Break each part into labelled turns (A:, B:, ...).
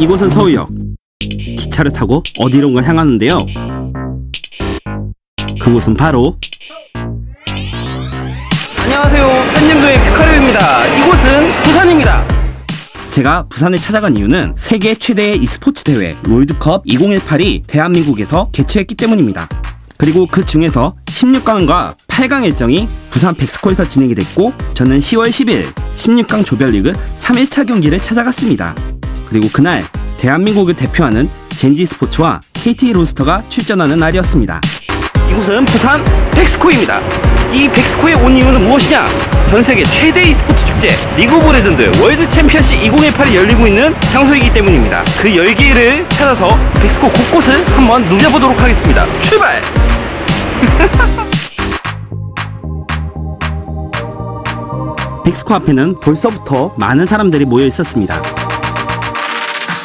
A: 이곳은 서울역. 기차를 타고 어디론가 향하는데요. 그곳은 바로
B: 안녕하세요. 팬님도의 피카르입니다. 이곳은 부산입니다.
A: 제가 부산에 찾아간 이유는 세계 최대의 e스포츠 대회 롤드컵 2018이 대한민국에서 개최했기 때문입니다. 그리고 그 중에서 16강과 8강 일정이 부산 백스코에서 진행이 됐고 저는 10월 10일 16강 조별리그 3일차 경기를 찾아갔습니다. 그리고 그날 대한민국을 대표하는 젠지 스포츠와 KT 로스터가 출전하는 날이었습니다.
B: 이곳은 부산 백스코입니다. 이 백스코에 온 이유는 무엇이냐? 전 세계 최대 e스포츠 축제 리그 오브 레전드 월드 챔피언십 2018이 열리고 있는 장소이기 때문입니다. 그 열기를 찾아서 백스코 곳곳을 한번 누벼보도록 하겠습니다. 출발!
A: 백스코 앞에는 벌써부터 많은 사람들이 모여 있었습니다.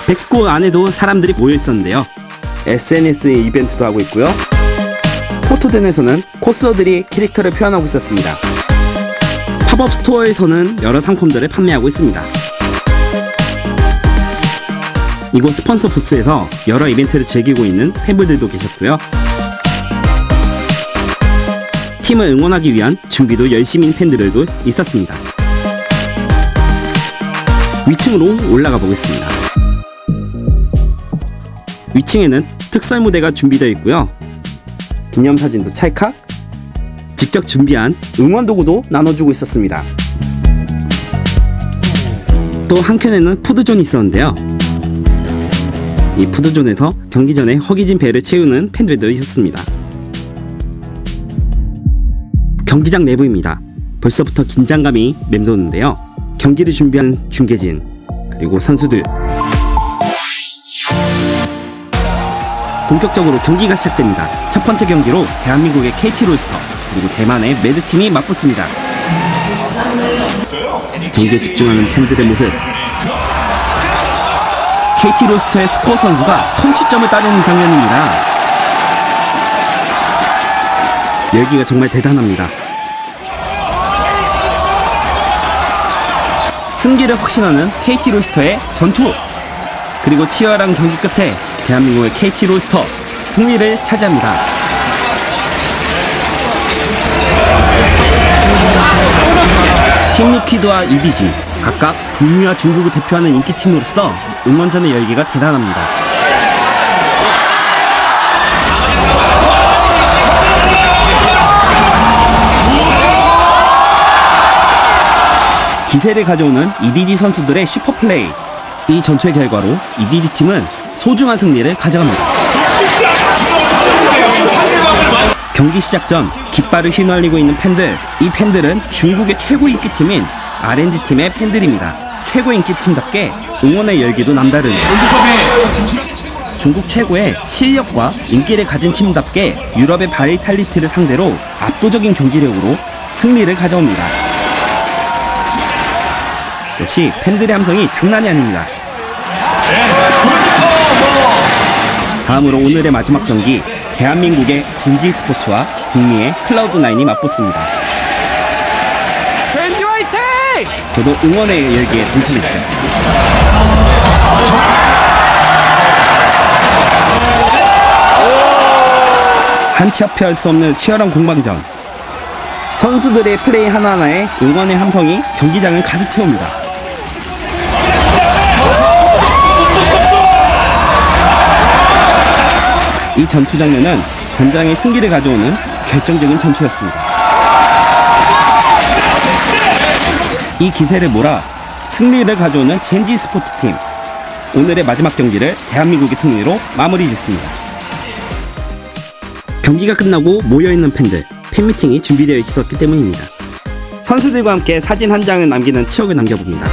A: 백스코 안에도 사람들이 모여 있었는데요. SNS 이벤트도 하고 있고요. 포토전에서는 코스어들이 캐릭터를 표현하고 있었습니다. 팝업 스토어에서는 여러 상품들을 판매하고 있습니다. 이곳 스폰서 부스에서 여러 이벤트를 즐기고 있는 팬분들도 계셨고요. 팀을 응원하기 위한 준비도 열심인 팬들도 있었습니다. 위층으로 올라가 보겠습니다. 위층에는 특설 무대가 준비되어 있고요. 기념사진도 찰칵, 직접 준비한 응원 도구도 나눠주고 있었습니다. 또 한켠에는 푸드존이 있었는데요. 이 푸드존에서 경기 전에 허기진 배를 채우는 팬들도 있었습니다. 경기장 내부입니다. 벌써부터 긴장감이 맴도는데요. 경기를 준비한 중계진, 그리고 선수들. 본격적으로 경기가 시작됩니다. 첫 번째 경기로 대한민국의 KT 롤스터, 그리고 대만의 매드팀이 맞붙습니다. 경기에 집중하는 팬들의 모습. KT 롤스터의 스코어 선수가 선취점을 따내는 장면입니다. 열기가 정말 대단합니다. 승기를 확신하는 KT 로스터의 전투! 그리고 치열한 경기 끝에 대한민국의 KT 로스터 승리를 차지합니다. 팀 리퀴드와 EDG 각각 북미와 중국을 대표하는 인기팀으로서 응원전의 열기가 대단합니다. 기세를 가져오는 EDG 선수들의 슈퍼플레이. 이 전투의 결과로 EDG 팀은 소중한 승리를 가져갑니다. 경기 시작 전 깃발을 휘날리고 있는 팬들. 이 팬들은 중국의 최고 인기팀인 RNG 팀의 팬들입니다. 최고 인기팀답게 응원의 열기도 남다르네요. 중국 최고의 실력과 인기를 가진 팀답게 유럽의 바이탈리티를 상대로 압도적인 경기력으로 승리를 가져옵니다. 역시 팬들의 함성이 장난이 아닙니다. 다음으로 오늘의 마지막 경기 대한민국의 진지 스포츠와 북미의 클라우드9이 맞붙습니다.
B: 젠지 화이팅!
A: 저도 응원의 열기에 동참했죠. 한치 앞에 할 수 없는 치열한 공방전. 선수들의 플레이 하나하나에 응원의 함성이 경기장을 가득 채웁니다. 이 전투 장면은 전장의 승기를 가져오는 결정적인 전투였습니다. 이 기세를 몰아 승리를 가져오는 젠지 스포츠 팀. 오늘의 마지막 경기를 대한민국의 승리로 마무리 짓습니다. 경기가 끝나고 모여있는 팬들, 팬미팅이 준비되어 있었기 때문입니다. 선수들과 함께 사진 한 장을 남기는 추억을 남겨봅니다.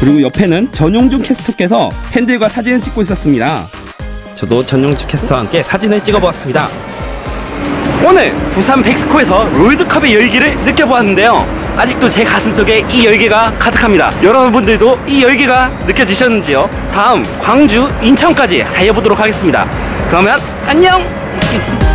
A: 그리고 옆에는 전용준 캐스터께서 팬들과 사진을 찍고 있었습니다. 저도 전용준 캐스터와 함께 사진을 찍어보았습니다.
B: 오늘 부산 백스코에서 롤드컵의 열기를 느껴보았는데요. 아직도 제 가슴속에 이 열기가 가득합니다. 여러분들도 이 열기가 느껴지셨는지요? 다음 광주, 인천까지 달려보도록 하겠습니다. 그러면 안녕!